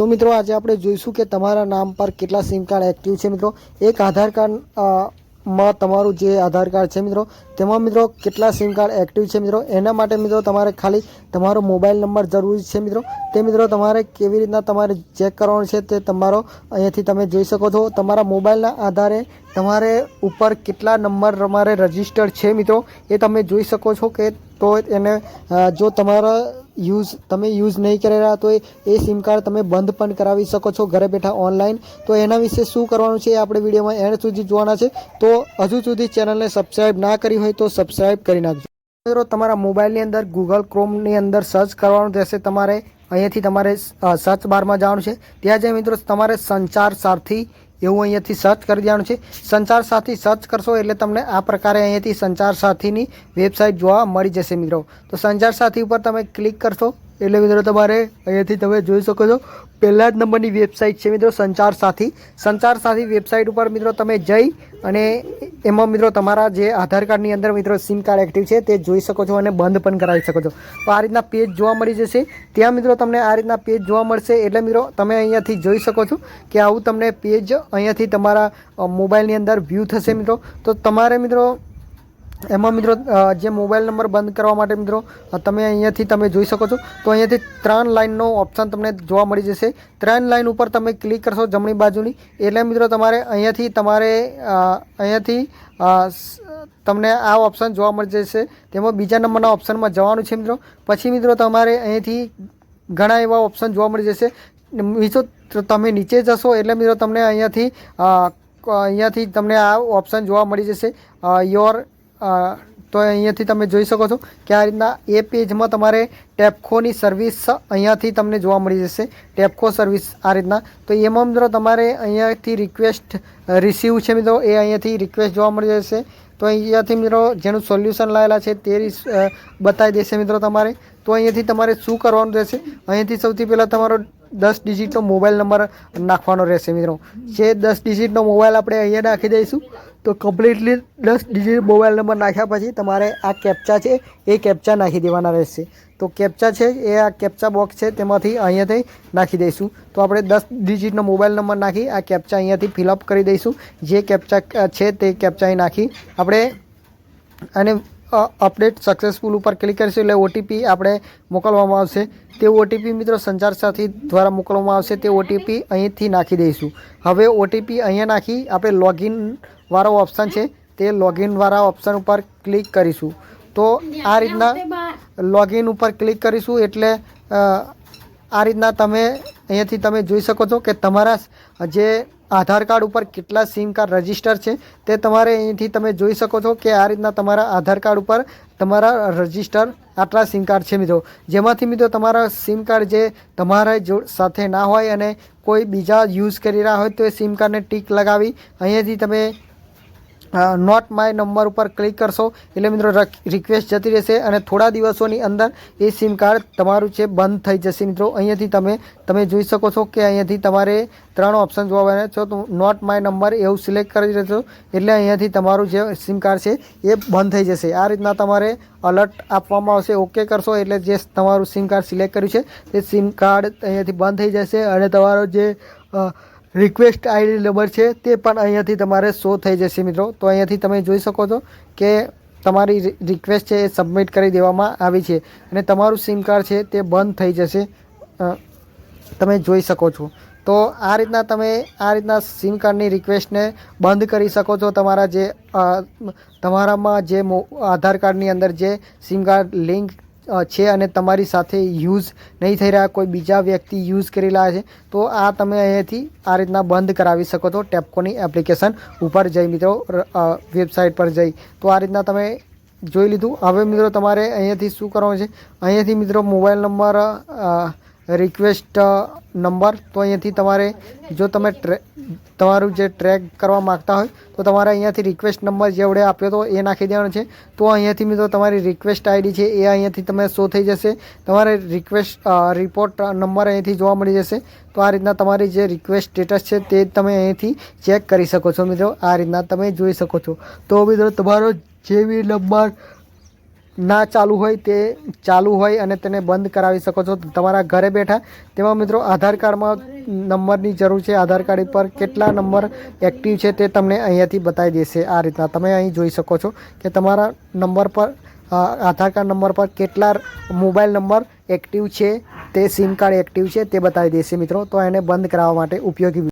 તો મિત્રો આજે આપણે જોઈશું કે તમારા નામ પર કેટલા સિમ કાર્ડ એક્ટિવ છે મિત્રો. એક આધાર કાર્ડમાં તમારું જે આધાર કાર્ડ છે મિત્રો, તેમાં મિત્રો કેટલા સિમ કાર્ડ એક્ટિવ છે મિત્રો. એના માટે મિત્રો તમારે ખાલી તમારો મોબાઈલ નંબર જરૂરી છે મિત્રો. તે મિત્રો તમારે કેવી રીતના તમારે ચેક કરવાનું છે તે તમારો અહીંયાથી તમે જોઈ શકો છો. તમારા મોબાઈલના આધારે તમારે ઉપર કેટલા નંબર તમારે રજિસ્ટર્ડ છે મિત્રો, એ તમે જોઈ શકો છો કે તો એને જો તમારા યુઝ, તમે યુઝ નહીં કરી રહ્યા, તો એ સિમ કાર્ડ તમે બંધ પણ કરાવી શકો છો ઘરે બેઠા ઓનલાઈન. તો એના વિશે શું કરવાનું છે એ આપણે વિડીયોમાં એન્ડ સુધી જોવાના છે. તો હજુ સુધી ચેનલને સબસ્ક્રાઈબ ના કરી હોય તો સબસ્ક્રાઈબ કરી નાખજો. મિત્રો, તમારા મોબાઈલની અંદર ગૂગલ ક્રોમની અંદર સર્ચ કરવાનું રહેશે તમારે. અહીંયાથી તમારે સર્ચ બારમાં જવાનું છે. ત્યાં જઈ મિત્રો, તમારે સંચાર સારથી એવું અહીંયાથી સર્ચ કરી દેવાનું છે. સંચાર સાથી સર્ચ કરશો એટલે તમને આ પ્રકારે અહીંયાથી સંચાર સાથીની વેબસાઇટ જોવા મળી જશે મિત્રો. તો સંચાર સાથી ઉપર તમે ક્લિક કરશો. એટલે મિત્રો તમારે અહીંયાથી તમે જોઈ શકો છો. પહેલા જ નંબરની વેબસાઇટ છે મિત્રો સંચાર સાથી. સંચાર સાથી વેબસાઇટ ઉપર મિત્રો તમે જઈ અને એમાં મિત્રો તમારા જે આધાર કાર્ડની અંદર મિત્રો સિમ કાર્ડ એક્ટિવ છે તે જોઈ શકો છો અને બંધ પણ કરાવી શકો છો. તો આ રીતના પેજ જોવા મળી જશે. ત્યાં મિત્રો તમને આ રીતના પેજ જોવા મળશે એટલે મિત્રો તમે અહીંયાથી જોઈ શકો છો કે આવું તમને પેજ અહીંયાથી તમારા મોબાઈલની અંદર વ્યૂ થશે મિત્રો. તો તમારે મિત્રો એમાં મિત્રો જે મોબાઈલ નંબર બંધ કરવા માટે મિત્રો તમે અહીંયાથી તમે જોઈ શકો છો. તો અહીંયાથી ત્રણ લાઇનનો ઓપ્શન તમને જોવા મળી જશે. ત્રણ લાઇન ઉપર તમે ક્લિક કરશો જમણી બાજુની. એટલે મિત્રો તમારે અહીંયાથી તમારે અહીંયાથી તમને આ ઓપ્શન જોવા મળી જશે. તેમાં બીજા નંબરના ઓપ્શનમાં જવાનું છે મિત્રો. પછી મિત્રો તમારે અહીંયાથી ઘણા એવા ઓપ્શન જોવા મળી જશે. મિત્રો તમે નીચે જશો એટલે મિત્રો તમને અહીંયાથી અહીંયાથી તમને આ ઓપ્શન જોવા મળી જશે. યોર તો અહીંયાથી તમે જોઈ શકો છો કે આ રીતના એ પેજમાં તમારે ટેપખોની સર્વિસ અહીંયાથી તમને જોવા મળી જશે. ટેપખો સર્વિસ આ રીતના. તો એમાં મિત્રો તમારે અહીંયાથી રિક્વેસ્ટ રિસીવ છે મિત્રો, એ અહીંયાથી રિક્વેસ્ટ જોવા મળી જશે. તો અહીંયાથી મિત્રો જેનું સોલ્યુશન લાવેલા છે તે બતાવી દેશે મિત્રો તમારે. તો અહીંયાથી તમારે શું કરવાનું રહેશે? અહીંયાથી સૌથી પહેલાં તમારો દસ ડિજિટનો મોબાઈલ નંબર નાખવાનો રહેશે મિત્રો. જે દસ ડિજિટનો મોબાઈલ આપણે અહીંયા નાખી દઈશું, તો કમ્પ્લીટલી દસ ડિજિટ મોબાઈલ નંબર નાખ્યા પછી તમારે આ કેપ્ચા છે, એ કેપ્ચા નાખી દેવાના રહેશે. તો કેપ્ચા છે, એ આ કેપ્ચા બોક્સ છે, તેમાંથી અહીંયાથી નાખી દઈશું. તો આપણે દસ ડિજિટનો મોબાઈલ નંબર નાખી, આ કેપ્ચા અહીંયાથી ફિલઅપ કરી દઈશું. જે કેપ્ચા છે, તે કેપ્ચા અહીં નાખી આપણે અને અપડેટ સક્સેસફુલ ઉપર ક્લિક કરીશું એટલે ઓટીપી આપણે મોકલવામાં આવશે. તે ઓટીપી મિત્રો સંચાર સાથી દ્વારા મોકલવામાં આવશે. તે ઓટીપી અહીંથી નાખી દઈશું. હવે ઓટીપી અહીંયા નાખી આપણે લોગિન વાળો ઓપ્શન છે. તે લોગિનવાળા ઓપ્શન ઉપર ક્લિક કરીશું. તો આ રીતના લોગિન ઉપર ક્લિક કરીશું એટલે આ રીતના તમે અહીંયાથી તમે જોઈ શકો છો કે તમારા જે આધાર કાર્ડ ઉપર કેટલા સિમ કાર્ડ રજિસ્ટર છે તે તમારે અહીંથી તમે જોઈ શકો છો કે આ રીતના તમારા આધાર કાર્ડ ઉપર તમારા રજિસ્ટર આટલા સિમ કાર્ડ છે મિત્રો. જેમાંથી મિત્રો તમારા સિમ કાર્ડ જે તમારા સાથે ના હોય અને કોઈ બીજા યુઝ કરી રહ્યા હોય તો એ સિમ કાર્ડને ટીક લગાવી અહીંયાથી તમે નોટ માય નંબર ઉપર ક્લિક કરશો. એટલે મિત્રો રિક્વેસ્ટ જતી રહેશે અને થોડા દિવસોની અંદર એ સિમ કાર્ડ તમારું છે બંધ થઈ જશે. મિત્રો, અહીંયાથી તમે તમે જોઈ શકો છો કે અહીંયાથી તમારે ત્રણ ઓપ્શન જોવા મળે છે. તો નોટ માય નંબર એવું સિલેક્ટ કરી દેશો એટલે અહીંયાથી તમારું જે સિમ કાર્ડ છે એ બંધ થઈ જશે. આ રીતના તમારે અલર્ટ આપવામાં આવશે. ઓકે કરશો એટલે જે તમારું સિમ કાર્ડ સિલેક્ટ કર્યું છે, તે સિમ કાર્ડ અહીંયાથી બંધ થઈ જશે અને તમારો જે રિક્વેસ્ટ આઈડી નંબર છે, તે પણ અહીંયાથી તમારે શો થઈ જશે મિત્રો. તો અહીંયાથી તમે જોઈ શકો છો કે તમારી રિક્વેસ્ટ છે એ સબમિટ કરી દેવામાં આવી છે. અને તમારું સિમ કાર્ડ છે તે બંધ થઈ જશે. તમે જોઈ શકો છો. તો આ રીતના તમે આ રીતના સિમ કાર્ડની રિક્વેસ્ટને બંધ કરી શકો છો. તમારા જે તમારામાં જે આધાર કાર્ડની અંદર જે સિમ કાર્ડ લિંક છે અને તમારી સાથે યુઝ નહીં થઈ રહ્યા, કોઈ બીજા વ્યક્તિ યુઝ કરી રહ્યા છે, તો આ તમે અહીંયાથી આ રીતના બંધ કરાવી શકો છો ટેપકોની એપ્લિકેશન ઉપર જઈ મિત્રો વેબસાઇટ પર જઈ. તો આ રીતના તમે જોઈ લીધું. હવે મિત્રો તમારે અહીંયાથી શું કરવાનું છે? અહીંયાથી મિત્રો મોબાઈલ નંબર રિક્વેસ્ટ નંબર તો અહીંયાથી તમારે જો તમે તમારું જે ટ્રેક કરવા માગતા હોય, તો તમારે અહીંયાથી રિક્વેસ્ટ નંબર જેવડે આપ્યો તો એ નાખી દેવાનો છે. તો અહીંયાથી મિત્રો તમારી રિક્વેસ્ટ આઈડી છે એ અહીંયાથી તમે શો થઈ જશે. તમારે રિક્વેસ્ટ રિપોર્ટ નંબર અહીંયાથી જોવા મળી જશે. તો આ રીતના તમારી જે રિક્વેસ્ટ સ્ટેટસ છે તે તમે અહીંયાથી ચેક કરી શકો છો મિત્રો. આ રીતના તમે જોઈ શકો છો. તો મિત્રો તમારો જે બી નંબર ના ચાલુ હોય તે ચાલુ હોય અને તેને બંધ કરાવી શકો છો. તમારા ઘરે બેઠા તેમાં મિત્રો આધાર કાર્ડમાં નંબરની જરૂર છે. આધાર કાર્ડ પર કેટલા નંબર એક્ટિવ છે તે તમને અહીંયાથી બતાવી દેશે. આ રીતના તમે અહીં જોઈ શકો છો કે તમારા નંબર પર આધાર કાર્ડ નંબર પર કેટલા મોબાઈલ નંબર એક્ટિવ છે, તે સિમ કાર્ડ એક્ટિવ છે તે બતાવી દેશે મિત્રો. તો એને બંધ કરાવવા માટે ઉપયોગી